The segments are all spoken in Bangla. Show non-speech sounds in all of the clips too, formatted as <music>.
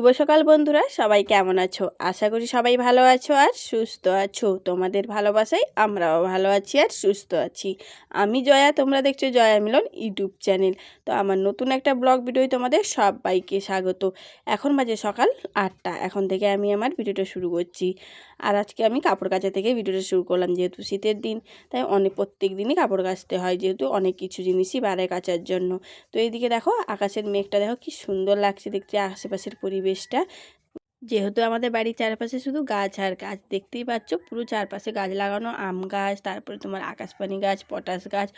শুভ সকাল বন্ধুরা, সবাই কেমন আছো? আশা করি সবাই ভালো আছো আর সুস্থ আছো। তোমাদের ভালোবাসায় আমরাও ভালো আছি আর সুস্থ আছি। আমি জয়া, তোমরা দেখছ জয়া মিলন ইউটিউব চ্যানেল। তো আমার নতুন একটা ব্লগ ভিডিও তোমাদের সবাইকে স্বাগত। এখন বাজে সকাল আটটা, এখন থেকে আমি আমার ভিডিওটা শুরু করছি। আর আজকে আমি কাপড় কাচা থেকে ভিডিওটা শুরু করলাম, যেহেতু শীতের দিন, তাই অনেক প্রত্যেক দিনই কাপড় কাচতে হয়, যেহেতু অনেক কিছু জিনিসই বাড়ে কাচার জন্য। তো এইদিকে দেখো, আকাশের মেঘটা দেখো কি সুন্দর লাগছে দেখতে, আশেপাশের পরিবেশটা যেহেতু আমাদের বাড়ির চারপাশে শুধু গাছ আর গাছ দেখতেই পাচ্ছ, পুরো চারপাশে গাছ লাগানো, আম গাছ, তারপরে তোমার আকাশপানি গাছ, পটাশ গাছ,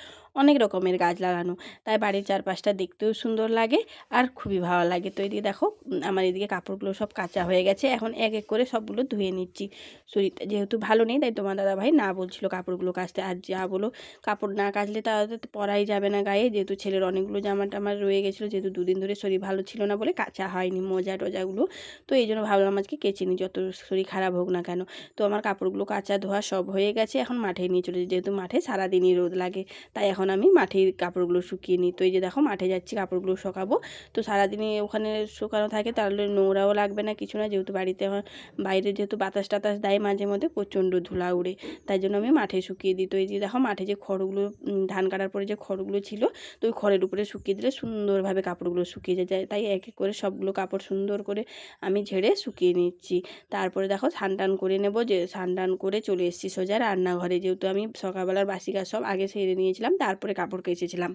অনেক রকমের গাছ লাগানো। তাই বাড়ির চারপাশটা দেখতেও সুন্দর লাগে আর খুবই ভালো লাগে। তো এদিকে দেখো আমার এদিকে কাপড়গুলো সব কাঁচা হয়ে গেছে। এখন এক এক করে সবগুলো ধুয়ে নিচ্ছি। শরীরটা যেহেতু ভালো নেই, তাই তোমার দাদা ভাই না বলছিল কাপড়গুলো কাচতে। আর যা বলো, কাপড় না কাচলে তাহলে তো পরাই যাবে না গায়ে। যেহেতু ছেলের অনেকগুলো জামা টামা রয়ে গেছিল, যেহেতু দুদিন ধরে শরীর ভালো ছিল না বলে কাঁচা হয়নি মোজা টোজাগুলো তো এই জন্য ভাবলাম আজকে কেচে নিই যত শরীর খারাপ হোক না কেন। তো আমার কাপড়গুলো কাঁচা ধোয়া সব হয়ে গেছে, এখন মাঠে নিয়ে চলে যেহেতু মাঠে সারাদিনই রোদ লাগে, তাই এখন আমি মাঠের কাপড়গুলো শুকিয়ে নিই। তো এই যে দেখো, মাঠে যাচ্ছি, কাপড়গুলো শুকাবো। তো সারাদিনই ওখানে শুকানো থাকে, তাহলে নোংরাও লাগবে না, কিছু না। যেহেতু বাড়িতে বাইরে যেহেতু বাতাস টাতাস দেয় মাঝে মধ্যে, প্রচণ্ড ধুলা উড়ে। তাই জন্য আমি মাঠে শুকিয়ে দিই। তো এই যে দেখো, মাঠে যে খড়গুলো ধান কাটার পরে যে খড়গুলো ছিল, তো ওই খড়ের উপরে শুকিয়ে দিলে সুন্দরভাবে কাপড়গুলো শুকিয়ে যায়। তাই এক এক করে সবগুলো কাপড় সুন্দর করে আমি ঝেড়ে শুকিয়ে নিচ্ছি। তারপরে দেখো স্নান টান করে নেব, যে স্নান টান করে চলে এসেছি সোজা রান্নাঘরে। যেহেতু আমি সকালবেলার বাসি কাজ সব আগে সেরে নিয়েছিলাম, তারপরে কাপড় কেচেছিলাম।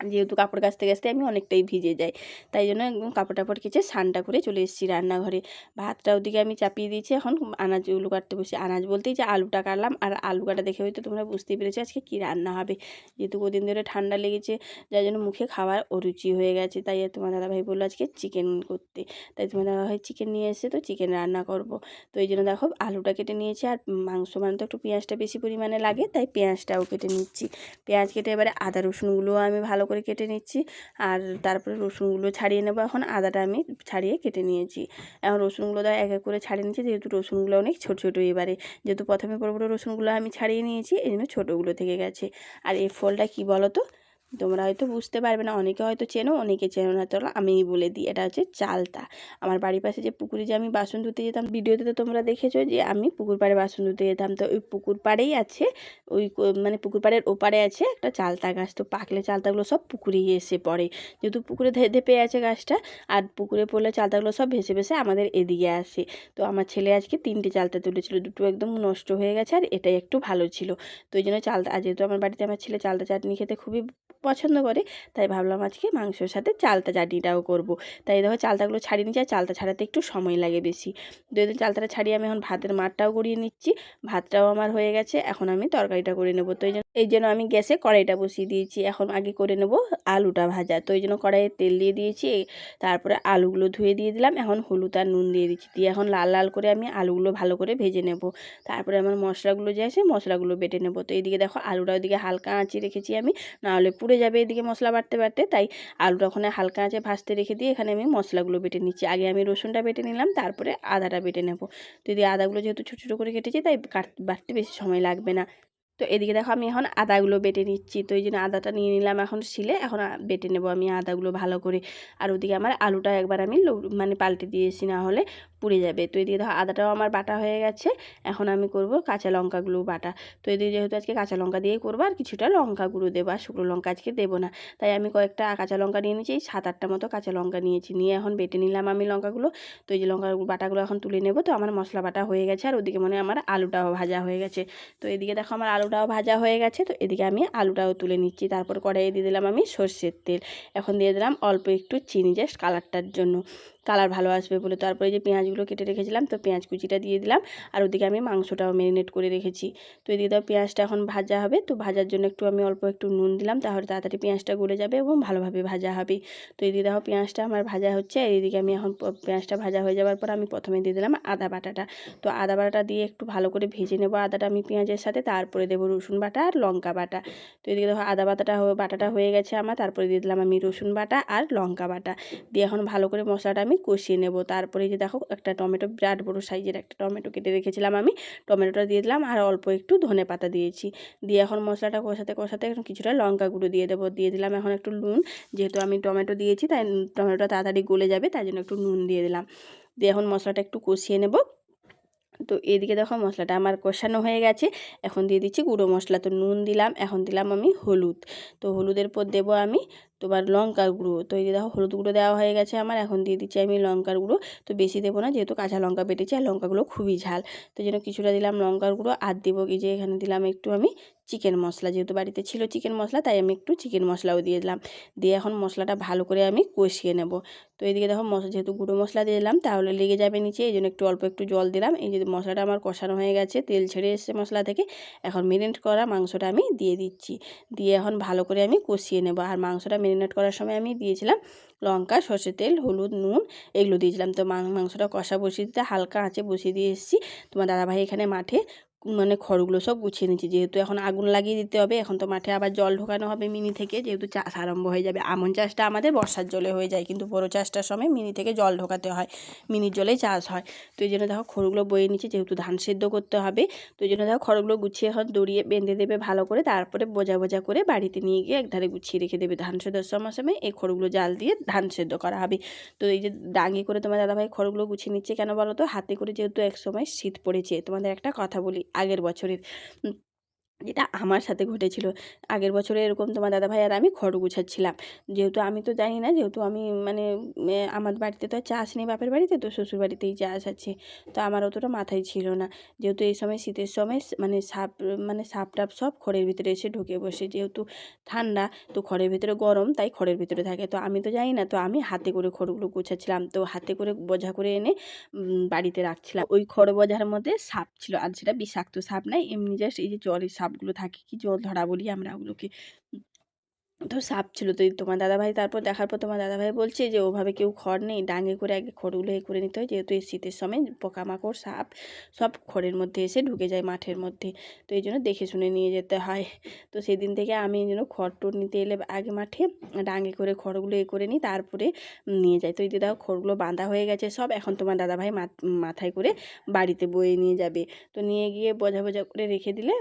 যেহেতু কাপড় কাচতে কাচতে আমি অনেকটাই ভিজে যাই, তাই জন্য একদম কাপড় টাপড় কেচে স্নানটা করে চলে এসেছি রান্নাঘরে। ভাতটা ওদিকে আমি চাপিয়ে দিয়েছি, এখন আনাজগুলো কাটতে বসে। আনাজ বলতেই যে আলুটা কাটলাম, আর আলু কাটা দেখে হয়তো তোমরা বুঝতেই পেরেছ আজকে কী রান্না হবে। যেহেতু কদিন ধরে ঠান্ডা লেগেছে, যার জন্য মুখে খাওয়ার অরুচি হয়ে গেছে, তাই তোমার দাদাভাই বলল আজকে চিকেন করতে। তাই তোমার দাদাভাই চিকেন নিয়ে এসে তো চিকেন রান্না করব। তো এই জন্য দেখো আলুটা কেটে নিয়েছি, আর মাংস তো একটু পেঁয়াজটা বেশি পরিমাণে লাগে, তাই পেঁয়াজটাও কেটে নিচ্ছি। পেঁয়াজ কেটে এবারে আদা রসুনগুলোও আমি ভালো করে কেটে নিচ্ছি। আর তারপরে রসুনগুলো ছাড়িয়ে নেব। এখন আদাটা আমি ছাড়িয়ে কেটে নিয়েছি। এখন রসুনগুলো দাও এক এক করে ছাড়িয়ে নিচ্ছি। যেহেতু রসুনগুলো অনেক ছোটো ছোটো এবারে। যেহেতু প্রথমে বড়ো বড়ো রসুনগুলো আমি ছাড়িয়ে নিয়েছি, এই জন্য ছোটোগুলো থেকে গেছে। আর এই ফলটা কি বলো তো তোমরা হয়তো বুঝতে পারবে না, অনেকে হয়তো চেনো, অনেকে চেনো না। তোলা আমিই বলে দিই, এটা হচ্ছে চালতা। আমার বাড়ির পাশে যে পুকুরে যে আমি বাসন ধুতে যেতাম, ভিডিওতে তো তোমরা দেখেছ যে আমি পুকুর পাড়ে বাসন ধুতে যেতাম। তো ওই পুকুর পাড়েই আছে, ওই মানে পুকুর পাড়ের ওপারে আছে একটা চালতা গাছ। তো পাকলে চালতাগুলো সব পুকুরেই এসে পড়ে। যেহেতু পুকুরে ধেপে আছে গাছটা, আর পুকুরে পড়লে চালতাগুলো সব ভেসে ভেসে আমাদের এদিকে আসে। তো আমার ছেলে আজকে তিনটে চালতা তুলেছিল, দুটো একদম নষ্ট হয়ে গেছে, আর এটাই একটু ভালো ছিল। তো ওই জন্য চালতা, যেহেতু আমার বাড়িতে আমার ছেলে চালতা চাটনি খেতে খুবই পছন্দ করে, তাই ভাবলাম আজকে মাংসর সাথে চালতা চাটনিটাও করব। তাই দেখো চালতাগুলো ছাড়িয়ে নিচ্ছি আর চালতা ছাড়াতে একটু সময় লাগে বেশি। দুই চালতাটা ছাড়িয়ে আমি এখন ভাতের মাঠটাও গড়িয়ে নিচ্ছি, ভাতটাও আমার হয়ে গেছে, এখন আমি তরকারিটা করে নেব। তো এই জন্য আমি গ্যাসে কড়াইটা বসিয়ে দিয়েছি, এখন আগে করে নেব আলুটা ভাজা। তো এই জন্য কড়াইয়ে তেল দিয়ে দিয়েছি তারপরে আলুগুলো ধুয়ে দিয়ে দিলাম, এখন হলুদ আর নুন দিয়ে দিচ্ছি। দিয়ে এখন লাল লাল করে আমি আলুগুলো ভালো করে ভেজে নেব। তারপরে আমার মশলাগুলো যে আছে মশলাগুলো বেটে নেব। তো এইদিকে দেখো আলুটা ওইদিকে হালকা আঁচি রেখেছি আমি, নাহলে পুড়ে যাবে এদিকে মশলা বাড়তে বাড়তে। তাই আলুটা ওখানে হালকা আঁচে ভাজতে রেখে দিয়ে এখানে আমি মশলাগুলো বেটে নিচ্ছি। আগে আমি রসুনটা বেটে নিলাম, তারপরে আদাটা বেটে নেব। তো এই আদাগুলো যেহেতু ছোটো ছোটো করে কেটেছি, তাই বাটতে বেশি সময় লাগবে না। তো এদিকে দেখো আমি এখন আদাগুলো বেটে নিচ্ছি। তো এই জন্য আদাটা নিয়ে নিলাম এখন শিলে, এখন বেটে নেব আমি আদাগুলো ভালো করে। আর ওদিকে আমার আলুটা একবার আমি মানে পাল্টে দিয়েছি না হলে। পুড়ে যাবে। তো এদিকে আদাটাও আমার বাটা হয়ে গেছে, এখন আমি করব কাঁচা লঙ্কাগুলো বাটা। তো এদিকে যেহেতু আজকে কাঁচা লঙ্কা দিয়ে করব আর কিছুটা লঙ্কা গুঁড়ো দেবো, আর শুকনো লঙ্কা আজকে দেবো না। তাই আমি কয়েকটা কাঁচা লঙ্কা নিয়ে নিয়েছি সাত আটটা মতো কাঁচা লঙ্কা নিয়েছি, নিয়ে এখন বেটে নিলাম আমি লঙ্কাগুলো। তো এই যে লঙ্কা বাটাগুলো এখন তুলে নেব, তো আমার মশলা বাটা হয়ে গেছে, আর ওদিকে মনে আমার আলুটাও ভাজা হয়ে গেছে। তো এদিকে দেখো আমার আলুটাও ভাজা হয়ে গেছে, তো এদিকে আমি আলুটাও তুলে নিচ্ছি, তারপর কড়াইয়ে দিয়ে দিলাম আমি সর্ষের তেল। এখন দিয়ে দিলাম অল্প একটু চিনি, জাস্ট কালারটার জন্য। কালার ভালো আসবে বলে। তারপরে যে পেঁয়াজগুলো কেটে রেখেছিলাম, তো পেঁয়াজ কুচিটা দিয়ে দিলাম আর ওদিকে আমি মাংসটাও ম্যারিনেট করে রেখেছি। তো এদিকে দাও পেঁয়াজটা এখন ভাজা হবে, তো ভাজার জন্য একটু আমি অল্প একটু নুন দিলাম তাহলে তাড়াতাড়ি পেঁয়াজটা গলে যাবে এবং ভালোভাবে ভাজা হবে। তো এদিকে দেখো পেঁয়াজটা আমার ভাজা হচ্ছে, আর এদিকে আমি এখন পেঁয়াজটা ভাজা হয়ে যাওয়ার পর আমি প্রথমে দিয়ে দিলাম আদা বাটাটা। তো আদা বাটাটা দিয়ে একটু ভালো করে ভেজে নেব আদাটা আমি পেঁয়াজের সাথে, তারপরে দেবো রসুন বাটা আর লঙ্কা বাটা। তো এদিকে দেখো আদা বাটাটা বাটাটা হয়ে গেছে আমার, তারপরে দিয়ে দিলাম আমি রসুন বাটা আর লঙ্কা বাটা। দিয়ে এখন ভালো করে মশলাটা আমি কষিয়ে নেব। তারপরে যে দেখো, একটা টমেটো, বিরাট বড় সাইজের একটা টমেটো কেটে রেখেছিলাম আমি। টমেটোটা দিয়ে দিলাম আর অল্প একটু ধনে পাতা দিয়েছি। দিয়ে এখন মশলাটা কষাতে কষাতে এখন কিছুটা লঙ্কা গুঁড়ো দিয়ে দেবো। দিয়ে দিলাম এখন একটু নুন। যেহেতু আমি টমেটো দিয়েছি, তাই টমেটোটা তাড়াতাড়ি গলে যাবে, তাই জন্য একটু নুন দিয়ে দিলাম। দিয়ে এখন মশলাটা একটু কষিয়ে নেব। তো এদিকে দেখো মশলাটা আমার কষানো হয়ে গেছে। এখন দিয়ে দিচ্ছি গুঁড়ো মশলা। তো নুন দিলাম, এখন দিলাম আমি হলুদ। তো হলুদের পর দেবো আমি তোমার লঙ্কার গুঁড়ো। তো এই যে দেখো, হলুদ গুঁড়ো দেওয়া হয়ে গেছে আমার, এখন দিয়ে দিচ্ছি আমি লঙ্কার গুঁড়ো। তো বেশি দেবো না, যেহেতু কাঁচা লঙ্কা বেটেছি আর লঙ্কাগুলো খুবই ঝাল। তো জন্য কিছুটা দিলাম লঙ্কার গুঁড়ো আর দেবো কি যে এখানে দিলাম একটু আমি চিকেন মশলা। যেহেতু বাড়িতে ছিল চিকেন মশলা, তাই আমি একটু চিকেন মশলাও দিয়ে দিলাম। দিয়ে এখন মশলাটা ভালো করে আমি কষিয়ে নেব। তো এদিকে দেখো মশলা যেহেতু গুঁড়ো মশলা দিয়ে দিলাম, তাহলে লেগে যাবে নিচে। এই জন্য একটু অল্প একটু জল দিলাম। এই যে মশলাটা আমার কষানো হয়ে গেছে, তেল ছেড়ে এসছে মশলা থেকে। এখন মেরিনেট করা মাংসটা আমি দিয়ে দিচ্ছি। দিয়ে এখন ভালো করে আমি কষিয়ে নেব। আর মাংসটা মেরিনেট করার সময় আমি দিয়েছিলাম লঙ্কা, সর্ষের তেল, হলুদ, নুন, এগুলো দিয়েছিলাম। তো মাংসটা কষা বসিয়ে দিতে হালকা আঁচে বসিয়ে দিয়ে এসেছি। তোমার দাদাভাই এখানে মাঠে মানে খড়গুলো সব গুছিয়ে নিচ্ছি। যেহেতু এখন আগুন লাগিয়ে দিতে হবে, এখন তো মাঠে আবার জল ঢোকানো হবে মিনি থেকে। যেহেতু চাষ আরম্ভ হয়ে যাবে। আমন চাষটা আমাদের বর্ষার জলে হয়ে যায়, কিন্তু বড়ো চাষটার সময় মিনি থেকে জল ঢোকাতে হয়। মিনির জলেই চাষ হয়। তো এই জন্য দেখো খড়গুলো বয়ে নিচ্ছে, যেহেতু ধান সেদ্ধ করতে হবে। তো এই জন্য দেখো খড়গুলো গুছিয়ে এখন দড়িয়ে বেঁধে দেবে ভালো করে। তারপরে বোঝা বোঝা করে বাড়িতে নিয়ে গিয়ে একধারে গুছিয়ে রেখে দেবে। ধান সেদ্ধর সময় সময় এই খড়গুলো জাল দিয়ে ধান সেদ্ধ করা হবে। তো এই যে ডাঙ্গি করে তোমার দাদাভাই খড়গুলো গুছিয়ে নিচ্ছে কেন বলো তো? হাতে করে যেহেতু এক সময় শীত পড়েছে। তোমাদের একটা কথা বলি আগের বছরের যেটা আমার সাথে ঘটেছিল। আগের বছরে এরকম তোমার দাদাভাই আর আমি খড় গুছাচ্ছিলাম। যেহেতু আমি তো জানি না, যেহেতু আমি মানে আমার বাড়িতে তো চাষ নেই বাপের বাড়িতে, তো শ্বশুর বাড়িতেই চাষ আছে। তো আমার অতটা মাথায় ছিল না। যেহেতু এই সময় শীতের সময় মানে সাপ মানে সাপ টাপ সব খড়ের ভিতরে এসে ঢুকে বসে। যেহেতু ঠান্ডা, তো খড়ের ভিতরে গরম, তাই খড়ের ভিতরে থাকে। তো আমি তো জানি না, তো আমি হাতে করে খড়গুলো গুছাচ্ছিলাম। তো হাতে করে বোঝা করে এনে বাড়িতে রাখছিলাম। ওই খড় বোঝার মধ্যে সাপ ছিল, আর সেটা বিষাক্ত সাপ নাই এমনি জাস্ট এই যে জলের সাপ সাপগুলো থাকে, কি জল ধরা বলি আমরা ওগুলোকে। তো সাপ ছিল তো তোমার দাদাভাই, তারপর দেখার পর তোমার দাদাভাই বলছে যে ওভাবে কেউ খড় নেই, ডাঙে করে আগে খড়গুলো এ করে নিতে হয়, যেহেতু এই শীতের সময় পোকামাকড়, সাপ সব খড়ের মধ্যে এসে ঢুকে যায় মাঠের মধ্যে। তো এই জন্য দেখে শুনে নিয়ে যেতে হয়। তো সেদিন থেকে আমি এই জন্য খড় টড় নিতে এলে আগে মাঠে ডাঙে করে খড়গুলো এ করে নিই, তারপরে নিয়ে যাই। তো এই দেখো খড়গুলো বাঁধা হয়ে গেছে, সব এখন তোমার দাদাভাই মাথায় করে বাড়িতে বয়ে নিয়ে যাবে। তো নিয়ে গিয়ে বোঝা বোঝা করে রেখে দিলে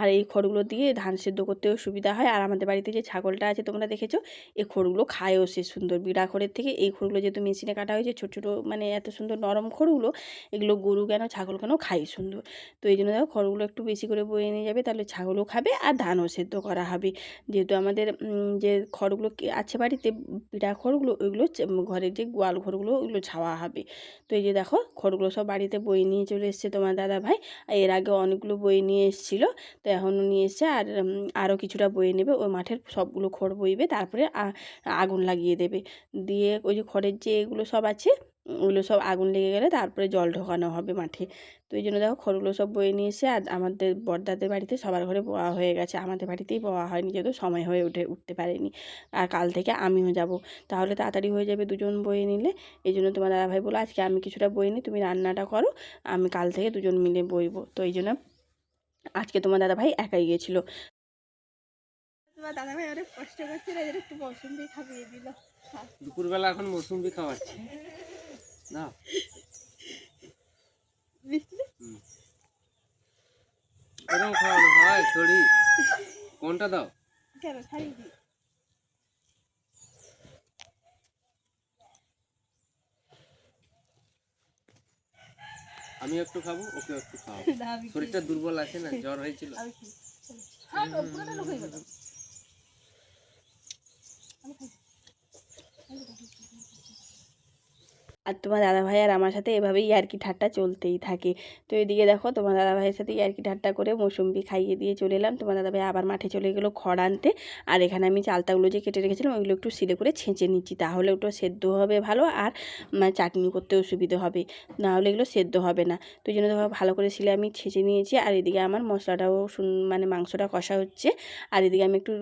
আর এই খড়গুলো দিয়ে ধান সেদ্ধ করতেও সুবিধা হয়। আর আমাদের বাড়িতে যে ছাগলটা আছে, তোমরা দেখেছ এই খড়গুলো খায়ও সে সুন্দর। বিড়া খড়ের থেকে এই খড়গুলো যেহেতু মেশিনে কাটা হয়েছে, ছোটো ছোটো মানে এত সুন্দর নরম খড়গুলো, এগুলো গরু কেন, ছাগল কেন খাই সুন্দর। তো এই জন্য দেখো, খড়গুলো একটু বেশি করে বয়ে নিয়ে যাবে, তাহলে ছাগলও খাবে আর ধানও সেদ্ধ করা হবে। যেহেতু আমাদের যে খড়গুলো আছে বাড়িতে, বিড়া খড়গুলো, ওইগুলো ঘরের যে গোয়াল ঘরগুলো ওইগুলো ছাওয়া হবে। তো এই যে দেখো, খড়গুলো সব বাড়িতে বয়ে নিয়ে চলে এসছে তোমার দাদা ভাই এর আগে অনেকগুলো বয়ে নিয়ে এসেছিল। তো এখন নিয়ে এসে আর আরও কিছুটা বয়ে নেবে, ওই মাঠের সবগুলো খড় বইবে, তারপরে আগুন লাগিয়ে দেবে। দিয়ে ওই যে খড়ের যে এগুলো সব আছে, ওগুলো সব আগুন লেগে গেলে তারপরে জল ঢোকানো হবে মাঠে। তো এই জন্য দেখো খড়গুলো সব বয়ে নিয়ে এসে আর আমাদের বড়দাদের বাড়িতে সবার ঘরে বওয়া হয়ে গেছে। আমাদের বাড়িতেই বওয়া হয়নি, যেহেতু সময় হয়ে উঠে, উঠতে পারেনি। আর কাল থেকে আমিও যাব। তাহলে তাড়াতাড়ি হয়ে যাবে দুজন বয়ে নিলে। এই জন্য তোমার দাদাভাই বলো আজকে আমি কিছুটা বই নিই, তুমি রান্নাটা করো, আমি কাল থেকে দুজন মিলে বইবো। তো এই জন্য আজকে তোমার দাদা ভাই একাই গিয়েছিল। তোমার দাদা ভাই অনেক কষ্ট একটু খাইয়ে দিল। দুপুরবেলা এখন মৌসুমি খাওয়াচ্ছে। না। এরকম খাওয়ানো হয় শরীর কোনটা দাও? কেন ছাড়িয়ে দিই। আমি একটু খাব ওকে একটু খাব শরীরটা দুর্বল আছে না? জ্বর হয়েছিল? আর তোমার দাদাভাই আর আমার সাথে এভাবেই ইয়ার্কি ঠাট্টা চলতেই থাকে। তো এদিকে দেখো, তোমার দাদা দাদাভাইয়ের সাথে ইয়ার্কি ঠাট্টা করে মৌসুম্বি খাইয়ে দিয়ে চলে এলাম। তোমার দাদা দাদাভাই আবার মাঠে চলে গেলো খড় আনতে। আর এখানে আমি চালতাগুলো যে কেটে রেখেছিলাম, ওইগুলো একটু সিলে করে ছেঁচে নিচ্ছি। তাহলে ওটা সেদ্ধ হবে ভালো আর মানে চাটনি করতেও সুবিধে হবে। নাহলে এগুলো সেদ্ধ হবে না। তো জন্য দেখো ভালো করে সিলে আমি ছেঁচে নিয়েছি। আর এদিকে আমার মশলাটাও মানে মাংসটা কষা হচ্ছে। আর এদিকে আমি একটু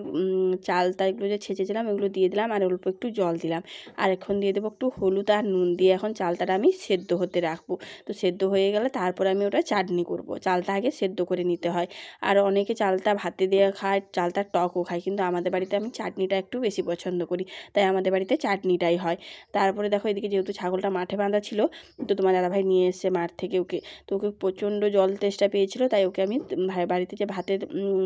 চালতা এগুলো যে ছেঁচেছিলাম এগুলো দিয়ে দিলাম। আর অল্প একটু জল দিলাম। আর এখন দিয়ে দেবো একটু হলুদ আর নুন দিয়ে এখন চালতাটা আমি সেদ্ধ হতে রাখব। তো সেদ্ধ হয়ে গেলে তারপরে আমি ওটা চাটনি করব। চালটা আগে সেদ্ধ করে নিতে হয়। আর অনেকে চালটা ভাতে দিয়ে খায় চালটা টকও খায়। কিন্তু আমাদের বাড়িতে আমি চাটনিটা একটু বেশি পছন্দ করি। তাই আমাদের বাড়িতে চাটনিটাই হয়। তারপরে দেখো এদিকে যেহেতু ছাগলটা মাঠে বাঁধা ছিল, তো তোমার দাদাভাই নিয়ে এসছে মাঠ থেকে ওকে। তো ওকে প্রচণ্ড জল তেষ্টা পেয়েছিল, তাই ওকে আমি বাড়িতে যে ভাতের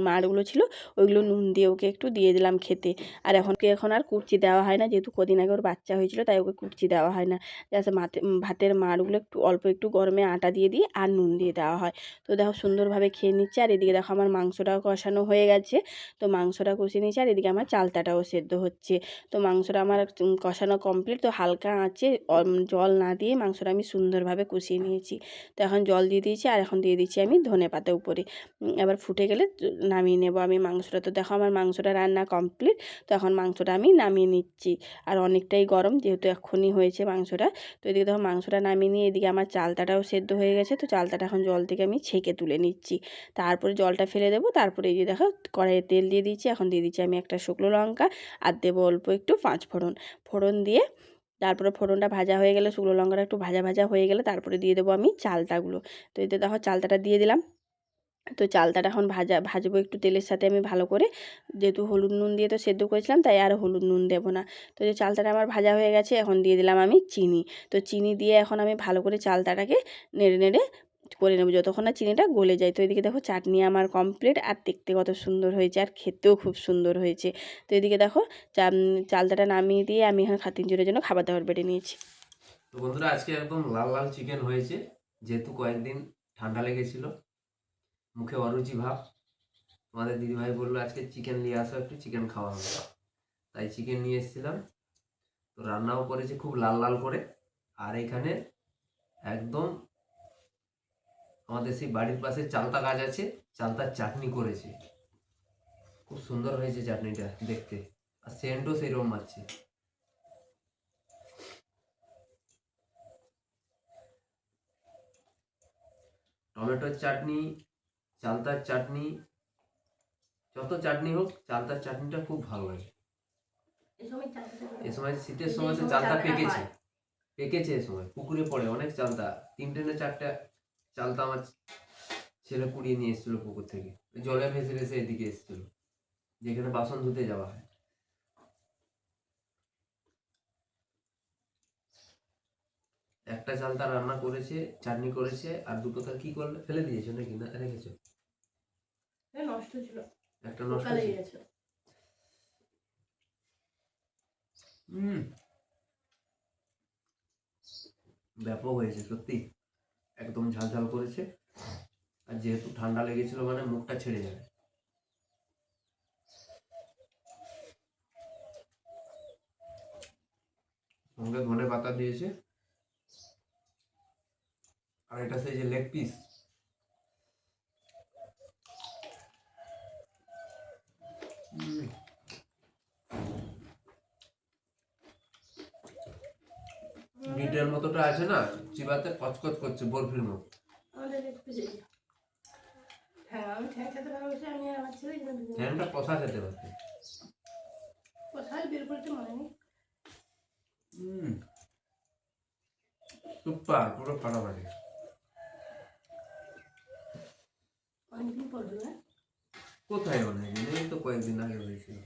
মাড়গুলো ছিল, ওইগুলো নুন দিয়ে ওকে একটু দিয়ে দিলাম খেতে। আর এখন এখন আর কুচি দেওয়া হয় না, যেহেতু কদিন আগে ওর বাচ্চা হয়েছিল, তাই ওকে কুচি দেওয়া হয় না। মাতে ভাতের মাড়গুলো একটু অল্প একটু গরমে আটা দিয়ে দিই আর নুন দিয়ে দেওয়া হয়। তো দেখো সুন্দরভাবে খেয়ে নিচ্ছে আর এদিকে দেখো আমার মাংসটাও কষানো হয়ে গেছে। তো মাংসটা কষিয়ে নিচ্ছে আর এদিকে আমার চালতাটাও সেদ্ধ হচ্ছে। তো মাংসটা আমার কষানো কমপ্লিট তো হালকা আঁচে জল না দিয়ে মাংসটা আমি সুন্দরভাবে কষিয়ে নিয়েছি। তো এখন জল দিয়ে দিয়েছি আর এখন দিয়ে দিচ্ছি আমি ধনে পাতা উপরে। এবার ফুটে গেলে নামিয়ে নেব আমি মাংসটা। তো দেখো আমার মাংসটা রান্না কমপ্লিট তো এখন মাংসটা আমি নামিয়ে নিচ্ছি। আর অনেকটাই গরম যেহেতু এক্ষুনি হয়েছে মাংসটা। তো এদিকে দেখো মাংসটা নামিয়ে নিয়ে এদিকে আমার চালতাটাও সেদ্ধ হয়ে গেছে, তো চালতাটা এখন জল থেকে আমি ছেঁকে তুলে নিচ্ছি। তারপরে জলটা ফেলে দেবো, তারপরে এই যে দেখো কড়াইয়ে তেল দিয়ে দিচ্ছি, এখন দিয়ে দিচ্ছি আমি একটা শুকনো লঙ্কা আর দেবো অল্প একটু পাঁচ ফোড়ন। ফোড়ন দিয়ে তারপরে ফোড়নটা ভাজা হয়ে গেলে, শুকনো লঙ্কাটা একটু ভাজা ভাজা হয়ে গেলে, তারপরে দিয়ে দেবো আমি চালতাগুলো। তো এতে দেখো চালতাটা দিয়ে দিলাম তো চালতাটা এখন ভাজা, ভাজবো একটু তেলের সাথে আমি ভালো করে। যেহেতু হলুদ নুন দিয়ে তো সেদ্ধ করেছিলাম, তাই আর হলুদ নুন দেবো না। তো যে চালতাটা আমার ভাজা হয়ে গেছে, এখন দিয়ে দিলাম আমি চিনি। তো চিনি দিয়ে এখন আমি ভালো করে চালতাটাকে নেড়ে নেড়ে করে নেব, যতক্ষণ না চিনিটা গলে যায়। তো এদিকে দেখো চাটনি আমার কমপ্লিট আর দেখতে কত সুন্দর হয়েছে, আর খেতেও খুব সুন্দর হয়েছে। তো এদিকে দেখো চালতাটা নামিয়ে দিয়ে আমি এখন খাতিন জোরের জন্য খাবার দাবার বেড়ে নিয়েছি। তো বন্ধুরা, আজকে একদম লাল লাল চিকেন হয়েছে। যেহেতু কয়েকদিন ঠান্ডা লেগেছিল মুখে অরুচি ভাব। তোমাদের দিদিভাই বলল, আজকে চিকেন নিয়ে আসো, একটু চিকেন খাওয়া হবে। তাই চিকেন নিয়ে এসেছিলাম। তো রান্নাও করেছে খুব লাল লাল করে। আর এখানে একদম আমাদের সেই বাড়ির পাশে চালতা গাছ আছে, চালতার চাটনি করেছে। খুব সুন্দর হয়েছে চাটনিটা দেখতে। আর সেন্টও সেরকম মারছে টমেটোর চাটনি চালতার চাটনি যত চাটনি হোক চালতার চাটনিটা খুব ভালো লাগে। এ সময় শীতের সময় তো চালতা পেকেছে। পেকেছে এ সময় পুকুরে পড়ে অনেক চালতা। তিনটে না চারটা চালতা আমার ছেলে কুড়িয়ে নিয়ে এসেছিল পুকুর থেকে। জলে ভেসে ভেসে এদিকে এসেছিল। যেখানে বাসন ধুতে যাওয়া হয়। একটা চালতা রান্না করেছে চাটনি করেছে আর দুটো তার কি করলে ফেলে দিয়েছ নাকি না রেখেছো? নষ্ট ছিল। একটা নষ্ট সকালে গেছে। হুম। ব্যাপক হয়েছে সত্যি। একদম ঝাল ঝাল করেছে। আর যেহেতু ঠান্ডা লেগেছিল মানে মুখটা ছেড়ে যাবে। সঙ্গে ধনে পাতা দিয়েছে। আর এটা সেই যে লেগ পিস বিটের মতোটা আছে না? চিবাতে কচকচ করছে বরফির মতো। হ্যাঁ আমি ঠ্যাং খেতে ভালোবাসি আমি আর আমার ছেলে কিন্তু দুজনে। ফ্যানটা কষা খেতে হুম। সুপার পুরো ফাটাফাটি। অনেকদিন পর কোথায় অনেক এই তো কয়েকদিন আগে হয়েছিল।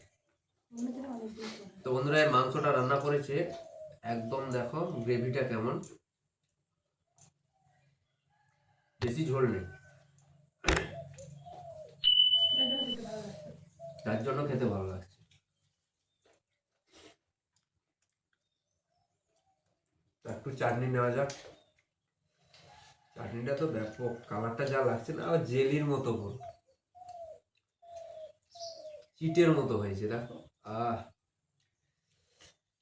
পর তো বন্ধুরা এই মাংসটা রান্না করেছে। একদম দেখো গ্রেভিটা কেমন। বেশি ঝোল নেই। তার জন্য খেতে ভালো লাগছে। একটু চাটনি নেওয়া যাক। চাটনিটা তো ব্যাপক। কালারটা যা লাগছে না আবার জেলির মতো বল চিটের মতো হয়েছে, দেখো। আহ,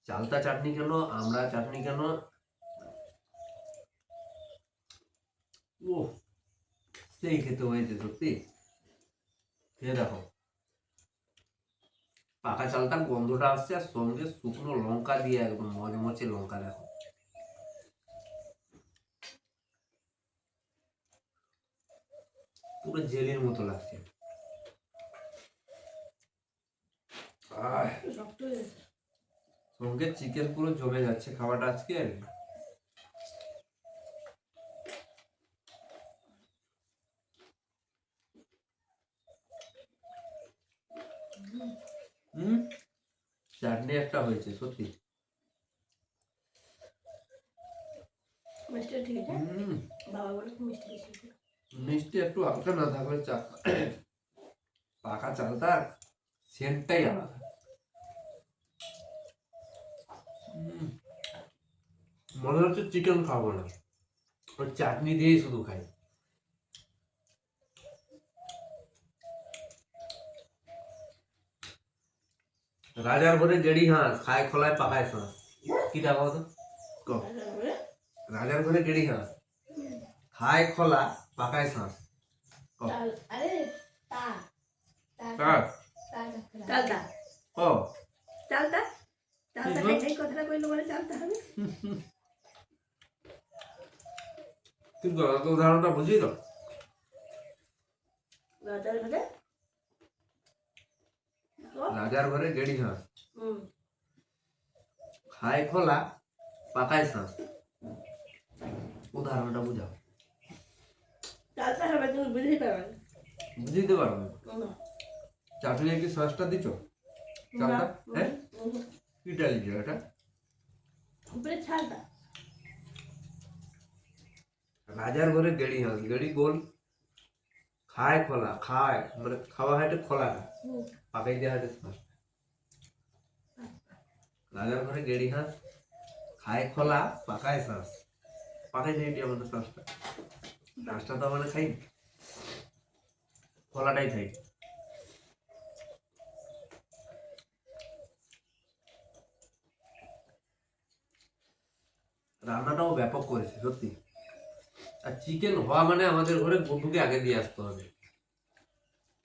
চালতা চাটনি কেন, আমরা চাটনি কেন? ও সেই খেতে হয়েছে সত্যি। খেয়ে দেখো। পাকা চালটার গন্ধটা আসছে আর সঙ্গে শুকনো লঙ্কা দিয়ে একদম মচমচে লঙ্কা, দেখো। পুরো জেলির মতো লাগছে। সঙ্গে চিকেন পুরো জমে যাচ্ছে খাবারটা আজকে। হুম? চাটনি একটা হয়েছে সত্যি। মিষ্টি একটু হালকা না থাকলে চা পাকা চালটার সেন্টটাই আলাদা। মনে হচ্ছে চিকেন খাব না। ওই চাটনি দিয়েই শুধু খাই। রাজার ঘরে গেড়ি হাঁস খায় খোলায় পাকায় শাঁস কি দেখো তো? রাজার ঘরে গেড়ি হাঁস খায় খোলা পাকায় চালটা ও? খাই খাই কথাটা কইলো বলে চালটা হবে? <laughs> তুই গলত উদাহরণটা বুঝি তো রাজার ঘরে? গেড়ি হাঁস খায় খোলা পাকায় শাঁস উদাহরণটা বুঝাও। পারবে। বুঝিতে পারো চাটনি কি শাঁসটা দিছ? চালটা? হ্যাঁ। কি ডাল এটা? উপরে ছালটা। রাজার ঘরে গেড়ি হাঁস গেড়ি গোল খায় খোলা খায় মানে খাওয়া হাটে খোলা না। পাকাই দেওয়া হাটে রাজার ঘরে গেড়ি হাঁস খায় খোলা পাকায় শাঁস। পাকাই দেয় এটা আমাদের শাঁসটা। শাঁসটা তো মানে খাই খোলাটাই খাই। রান্নাটাও ব্যাপক করেছে সত্যি। আর চিকেন হওয়া মানে আমাদের ঘরে বন্ধুকে আগে দিয়ে আসতে হবে।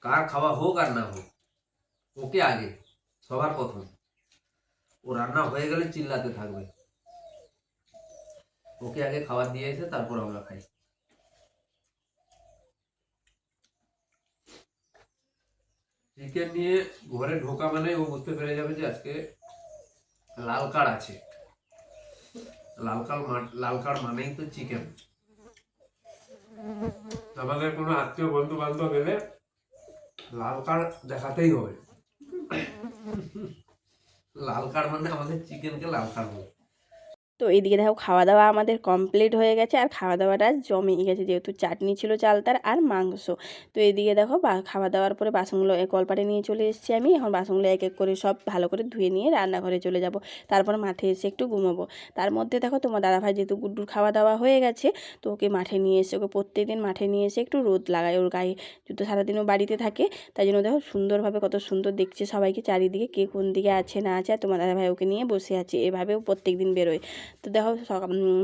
কার খাওয়া হোক আর না হোক, ওকে আগে, সবার প্রথম। ও রান্না হয়ে গেলে চিল্লাতে থাকবে। ওকে আগে খাবার দিয়ে এসে তারপর আমরা খাই। চিকেন নিয়ে ঘরে ঢোকা মানে ও বুঝতে পেরে যাবে যে আজকে লাল কার্ড আছে। লাল কার্ড লাল কার্ড মানেই তো চিকেন আমাদের কোনো আত্মীয় বন্ধু বান্ধব এলে লাল কার্ড দেখাতেই হবে। লাল কার্ড মানে আমাদের চিকেনকে লাল কার্ড বলে। তো এইদিকে দেখো খাওয়া দাওয়া আমাদের কমপ্লিট হয়ে গেছে। আর খাওয়া দাওয়াটা জমে গেছে, যেহেতু চাটনি ছিল চালতার আর মাংস। তো এদিকে দেখো খাওয়া দাওয়ার পরে বাসনগুলো কলপাটে নিয়ে চলে এসেছি আমি। এখন বাসনগুলো এক এক করে সব ভালো করে ধুয়ে নিয়ে রান্নাঘরে চলে যাব। তারপর মাঠে এসে একটু ঘুমোবো। তার মধ্যে দেখো তোমার দাদাভাই যেহেতু গুড্ডুর খাওয়া দাওয়া হয়ে গেছে, তো ওকে মাঠে নিয়ে এসে, ওকে প্রত্যেকদিন মাঠে নিয়ে এসে একটু রোদ লাগায় ওর গায়ে যেহেতু সারাদিনও বাড়িতে থাকে, তাই জন্য দেখো সুন্দরভাবে কত সুন্দর দেখছে সবাইকে, চারিদিকে কে কোন দিকে আছে না আছে। আর তোমার দাদাভাই ওকে নিয়ে বসে আছে, এভাবেও প্রত্যেক দিন বেরোয়। তো দেখো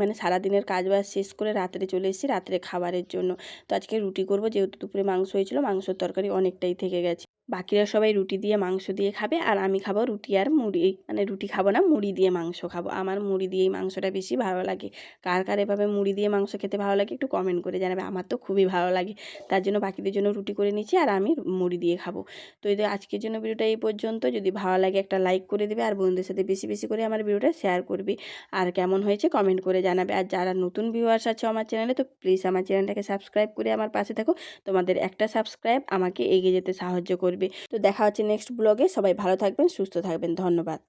মানে সারাদিনের কাজ বাজ শেষ করে রাত্রে চলে এসেছি রাত্রে খাবারের জন্য। তো আজকে রুটি করব, যেহেতু দুপুরে মাংস হয়েছিল, মাংসর তরকারি অনেকটাই থেকে গেছে। বাকিরা সবাই রুটি দিয়ে মাংস দিয়ে খাবে আর আমি খাব রুটি আর মুড়ি। মানে রুটি খাব না, মুড়ি দিয়ে মাংস খাব। আমার মুড়ি দিয়েই মাংসটা বেশি ভালো লাগে। কার কার এভাবে মুড়ি দিয়ে মাংস খেতে ভালো লাগে একটু কমেন্ট করে জানাবে, আমার তো খুবই ভালো লাগে। তার জন্য বাকিদের জন্য রুটি করে নিচ্ছি আর আমি মুড়ি দিয়ে খাব। তো এই আজকের জন্য ভিডিওটা এই পর্যন্ত। যদি ভালো লাগে একটা লাইক করে দেবে আর বন্ধুদের সাথে বেশি বেশি করে আমার ভিডিওটা শেয়ার করবে। আর কেমন হয়েছে কমেন্ট করে জানাবে। আর যারা নতুন ভিউয়ার্স আছে আমার চ্যানেলে তো প্লিজ আমার চ্যানেলটাকে সাবস্ক্রাইব করে আমার পাশে থাকো। তোমাদের একটা সাবস্ক্রাইব আমাকে এগিয়ে যেতে সাহায্য করবে। তো দেখা হচ্ছে নেক্সট ব্লগে সবাই ভালো থাকবেন সুস্থ থাকবেন। ধন্যবাদ।